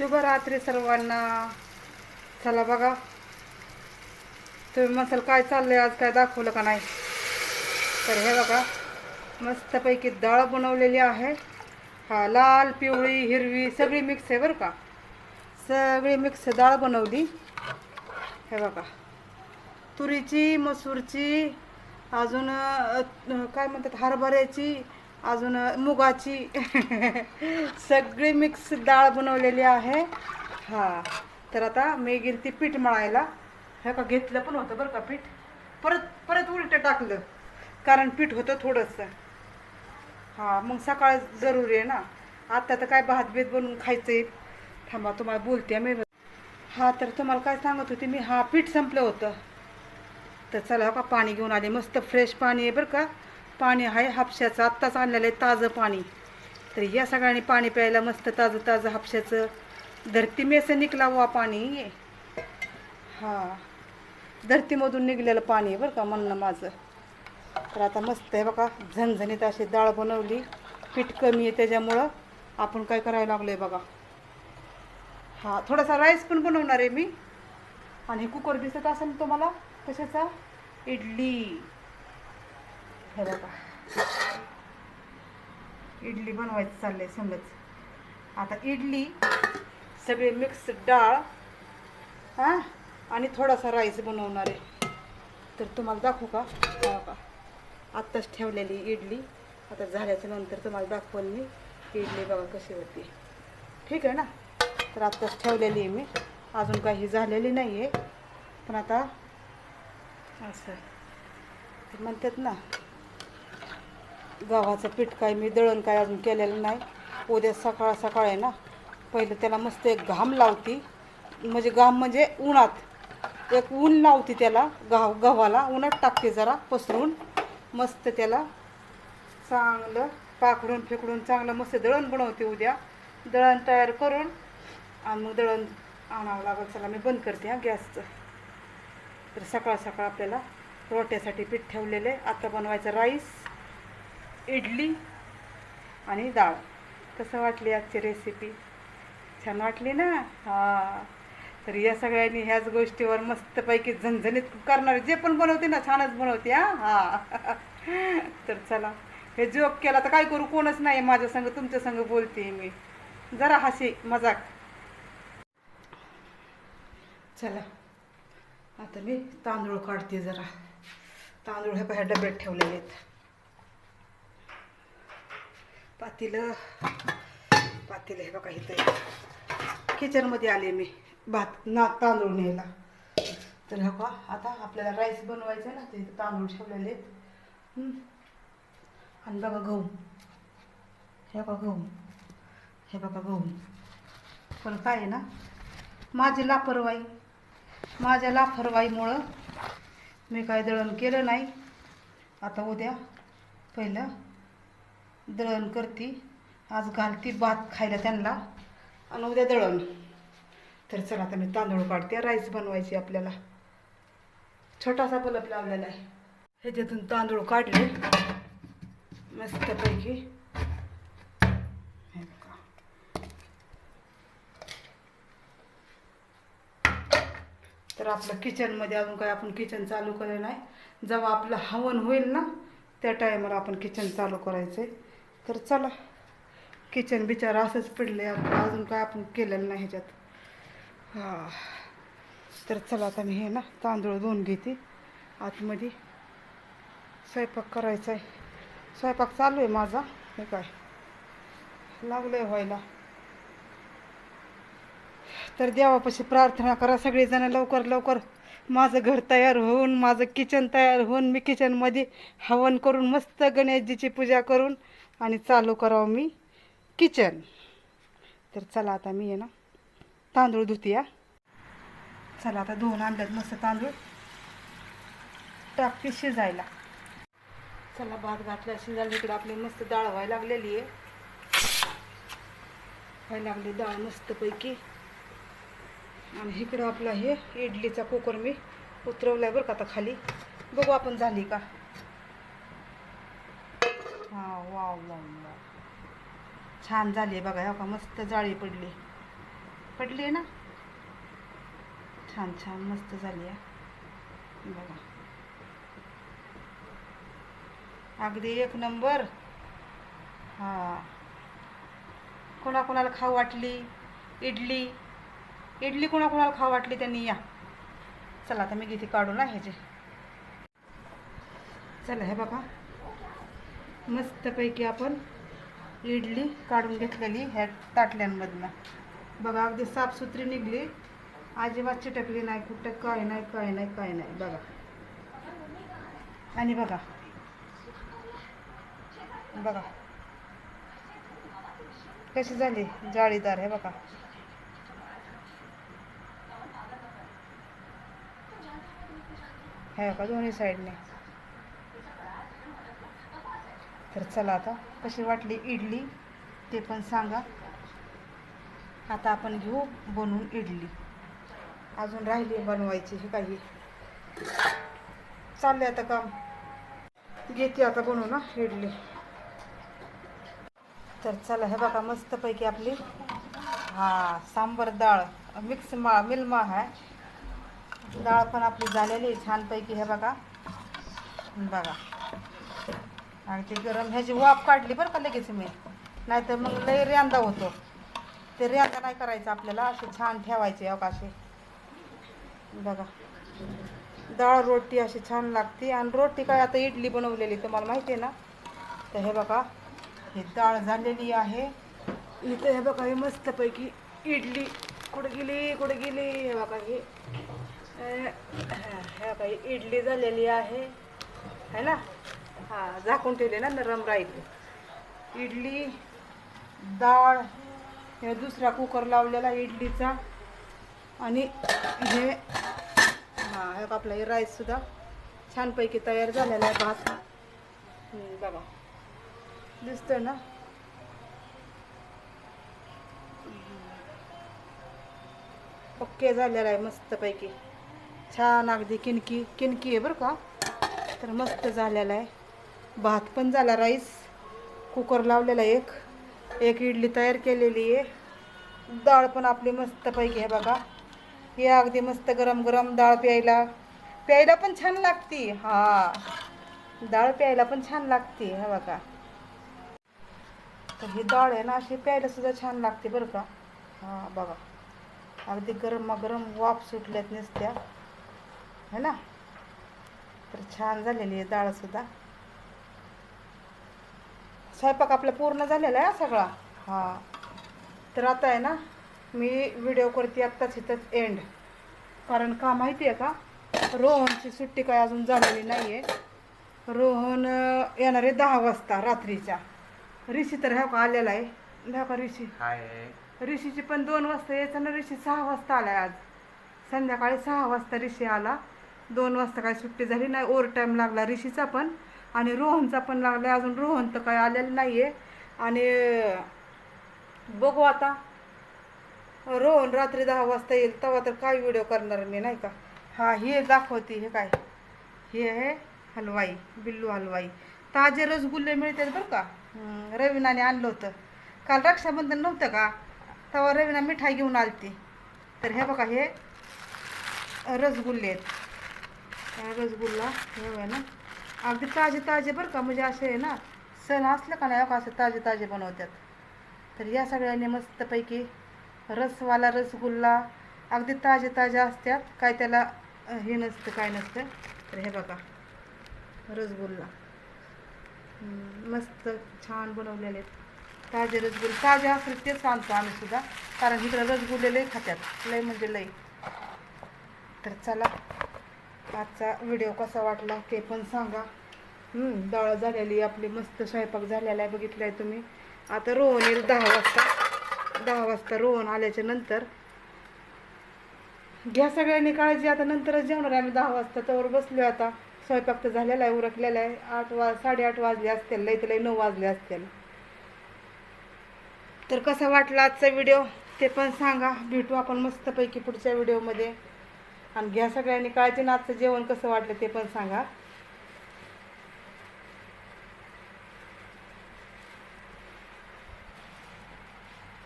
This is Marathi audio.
शुभरात्री सर्वांना. चला बघा. तुम्ही मसाल काय चाललंय आज काय दाखवलं का नाही? तर हे बघा मस्तपैकी डाळ बनवलेली आहे. हा लाल पिवळी हिरवी सगळी मिक्स आहे बरं का? सगळी मिक्स डाळ बनवली. हे बघा. तुरीची मसूरची अजून काय म्हणतात हरभऱ्याची अजून मुगाची सगळी मिक्स डाळ बनवलेली आहे. हा तर आता मी गेली ती पीठ मळायला. हे का घेतलं पण होतं बरं का पीठ? परत परत उलटं टाकलं. कारण पीठ होतं थोडंसं. हा मग सकाळ जरुरी आहे ना. आता तर काय भात बीत बनवून खायचं आहे थांबा तुम्हाला बोलते मी. हा तर तुम्हाला काय सांगत होती मी? हा पीठ संपलं होतं. तर चला हो का पाणी घेऊन आले. मस्त फ्रेश पाणी आहे बरं का. पाणी आहे हापशाचं. आत्ताच आणलेलं आहे ताजं पाणी. तर या सगळ्यांनी पाणी प्यायला मस्त ताजं ताजं हापशाचं. धरती मेसं निघला वा पाणी. हां. धरतीमधून निघलेलं पाणी आहे बरं का म्हणणं माझं. तर आता मस्त आहे बघा झणझणीत अशी डाळ बनवली. पीठ कमी आहे त्याच्यामुळं आपण काय करायला लागलो आहे बघा. हा थोडासा राईस पण बनवणार आहे मी. आणि कुकर दिसत असेल तुम्हाला कशाचा इडली. हे बघा. इडली बनवायचं चाललंय समज. आता इडली सगळी मिक्स डाळ हां आणि थोडासा राईस बनवणार आहे. तर तुम्हाला दाखवू का? बघा. आत्ताच ठेवलेली इडली. आता झाल्याच्यानंतर तुम्हाला दाखवल मी इडली बघा कशी होती. ठीक आहे ना? तर आत्ताच ठेवलेली आहे मी. अजून काही झालेली नाही आहे पण आता असं. म्हणतात ना गव्हाचं पीठ काय मी दळण काय अजून केलेलं नाही. उद्या सकाळ सकाळ आहे ना पहिलं त्याला मस्त एक घाम लावती. म्हणजे घाम म्हणजे उन्हात. एक ऊन लावती त्याला गव्हा गव्हाला. उन्हात टाकते जरा पसरून. मस्त त्याला चांगलं पाकडून फेकडून चांगलं मस्त दळण बनवते उद्या. दळण तयार करून आणि मग दळण आणावं लागेल. चला मी बंद करते हां गॅसचं. तर सकाळ सकाळ आपल्याला रोट्यासाठी पीठ ठेवलेले आता बनवायचं राईस. इडली आणि डाळ. कसं वाटली आजची रेसिपी छान वाटली ना? हां. तर या सगळ्यांनी ह्याच गोष्टीवर मस्तपैकी झणझणीत करणारे. जे पण बनवते ना छानच बनवते हां. हां. तर चला. हे जोक केला तर काय करू? कोणच नाही माझ्या संग तुमच्या संग बोलते मी. जरा हसी मजाक. चला. आता मी तांदूळ काढते जरा. तांदूळ हे बाहेर डब्यात ठेवलेले आहेत. पातीलं पातीलं हे बघा इथं किचनमध्ये आले मी भात ना तांदूळ न्यायला. तर हा आता आपल्याला राईस बनवायचं ना ते तांदूळ ठेवलेले आहेत. आणि बघा गहू. हे बघा गहू. हे बघा गहू. पण काय आहे ना माझी लापरवाही माझ्या लापरवाहीमुळं मी काय दळण केलं नाही. आता उद्या पहिलं दळण करते. आज घालती भात खायला त्यांना आणि उद्या दळण. तर चला आता मी तांदूळ काढते राईस बनवायची आपल्याला. छोटासा बल्ब लावलेला आहे. ह्याच्यातून तांदूळ काढले. मस्तपैकी. तर आपलं किचनमध्ये अजून काय आपण किचन चालू केलं नाही. जेव्हा आपलं हवन होईल ना त्या टायमाला आपण किचन चालू करायचं आहे तर चला. किचन बिचार असंच पडले आहे अजून काय आपण केलेलं नाही ह्याच्यात. हां. तर चला आता मी हे ना तांदूळ धुवून घेते. आतमध्ये स्वयंपाक करायचा आहे स्वयंपाक चालू आहे माझा. हे काय? लागलं आहे व्हायला. तर देवापाशी प्रार्थना करा सगळेजण लवकर लवकर. माझं घर तयार होऊन माझं किचन तयार होऊन मी किचनमध्ये हवन करून मस्त गणेशजीची पूजा करून आणि चालू करावं मी किचन तर चला आता मी आहे ना तांदूळ धुतया चला आता धुवून आणल्यात मस्त तांदूळ. टाकते शिजायला. चला भात घातला शिजायला इकडे आपली मस्त डाळ व्हायला लागलेली आहे. व्हायला लागली डाळ मस्तपैकी. आणि इकडं आपला हे इडलीचा कुकर मी उतरवला आहे बरं का आता खाली. बघू आपण झाली का. हा वा वा वा. छान झाली आहे बघा. हो का मस्त जाळी पडली. पडली आहे ना? छान छान मस्त झाली आहे. बघा. अगदी एक नंबर. हा. कोणाकोणाला खाऊ वाटली? इडली. इडली कोणाकोणाला खाऊ वाटली? त्यांनी या. चला आता मी घेते काढू ना ह्याचे. चला हे बघा. मस्तपैकी आपण इडली काढून घेतलेली ह्या ताटल्यांमधनं. बघा अगदी साफसुथरी निघली. अजिबात चिटकली नाही कुठं काय नाही काय नाही काय नाही. बघा. आणि बघा. बघा. कशी झाली? जाळीदार हे बघा. हे बघा दोन्ही साईडने. तर चला आता कशी वाटली इडली ते पण सांगा. आता आपण घेऊ बनवून इडली. अजून राहिली बनवायची हे काही. चालले आता काम. घेते आता बनवू ना इडली. तर चला हे बघा मस्तपैकी आपली हा सांबर डाळ. मिक्स मा मिलमा आहे. डाळ पण आपली झालेली आहे छानपैकी हे बघा. बघा. आणि ते गरम ह्याची वाफ काढली बरं का लगेच मी. नाहीतर मग लई रेंदा होतो. ते रेंदा नाही करायचं आपल्याला असे छान ठेवायचे अवकाशे. बघा. डाळ रोटी अशी छान लागते. आणि रोटी काय आता इडली बनवलेली तुम्हाला माहिती आहे ना? तर हे बघा हे डाळ झालेली आहे. इथं हे बघा हे मस्तपैकी इडली. कुठं गेली? कुठं गेली? हे बघा हे. हे बघा इडली झालेली आहे. है ना? हां झाकून ठेवले ना नरम राहिले. इडली डाळ हे दुसरा कुकर लावलेला इडलीचा. आणि हे हां हे आपला हे राईससुद्धा छानपैकी तयार झालेला आहे भात. बघा. दिसतं ना? ओके झालेला आहे मस्तपैकी. छान अगदी किनकी किनकी आहे बरं का? तर मस्त झालेला आहे. भात पण झाला राईस. कुकर लावलेला एक. एक इडली तयार केलेली आहे. डाळ पण आपली मस्तपैकी आहे बघा. हे अगदी मस्त गरम गरम डाळ प्यायला. प्यायला पण छान लागती. हा. डाळ प्यायला पण छान लागते हे बघा. तर ही डाळ आहे ना अशी प्यायला सुद्धा छान लागते बरं का. हा बघा. अगदी गरम गरम वाफ सुटल्यात नसत्या. है ना? तर छान झालेली आहे डाळसुद्धा स्वयंपाक आपला पूर्ण झालेला आहे सगळा. हां. तर आता आहे ना मी व्हिडिओ करते आत्ताच इथंच एंड कारण का माहिती आहे का? रोहनची सुट्टी काय अजून झालेली नाही आहे रोहन येणार आहे दहा वाजता रात्रीच्या. ऋषी तर ह्या का आलेला आहे? ह्या का ऋषी? हाय. ऋषीची पण दोन वाजता यायचं ना ऋषी सहा वाजता आलाय आज. संध्याकाळी सहा वाजता ऋषी आला. दोन वाजता काय सुट्टी झाली नाही ओव्हर टाईम लागला ऋषीचा पण. आणि रोहनचा पण लागला अजून रोहन तर काय आलेलं नाही आहे आणि बघू आता. रोहन रात्री दहा वाजता येईल तेव्हा तर काय व्हिडिओ करणार मी नाही का? हा हे दाखवते हे काय? हे आहे हलवाई बिल्लू हलवाई. ताजे रसगुल्ले मिळतात बरं का? रवीनाने आणलं होतं. काल रक्षाबंधन नव्हतं का? तेव्हा रवीना मिठाई घेऊन आलती. तर हे बघा हे रसगुल्ले आहेत. रसगुल्ला हे ना. अगदी ताजे ताजे बरं का म्हणजे असे आहे ना सण असलं का नाही का असं ताजे ताजे बनवतात. तर या सगळ्यांनी मस्तपैकी रसवाला रसगुल्ला अगदी ताजे ताजे असतात. काय त्याला हे नसतं काय नसतं. तर हे बघा रसगुल्ला. मस्त छान बनवलेले. आहेत ताजे रसगुल्ले ताजे असेल तेच आणतो आम्ही सुद्धा. कारण इकडं रसगुल्ले लई खात्यात. लई म्हणजे लई. तर चला आजचा व्हिडिओ कसा वाटला ते पण सांगा. दळ डाळ झालेली आपली मस्त स्वयंपाक झालेला आहे बघितलं आहे तुम्ही. आता रोहन येईल दहा वाजता. दहा वाजता रोहन आल्याच्यानंतर. घ्या सगळ्यांनी काळजी आता नंतरच जेवणार आहे आम्ही दहा वाजता. तर बसलो आता. स्वयंपाक तर झालेला आहे उरकलेला आहे. आठ वाज साडेआठ वाजले असतील लई तर लई नऊ वाजले असतील. तर कसा वाटला आजचा व्हिडिओ ते पण सांगा. भेटू आपण मस्तपैकी पुढच्या व्हिडिओमध्ये आणि घ्या सगळ्यांनी काळजी ना जेवण कसं वाटलं ते पण सांगा.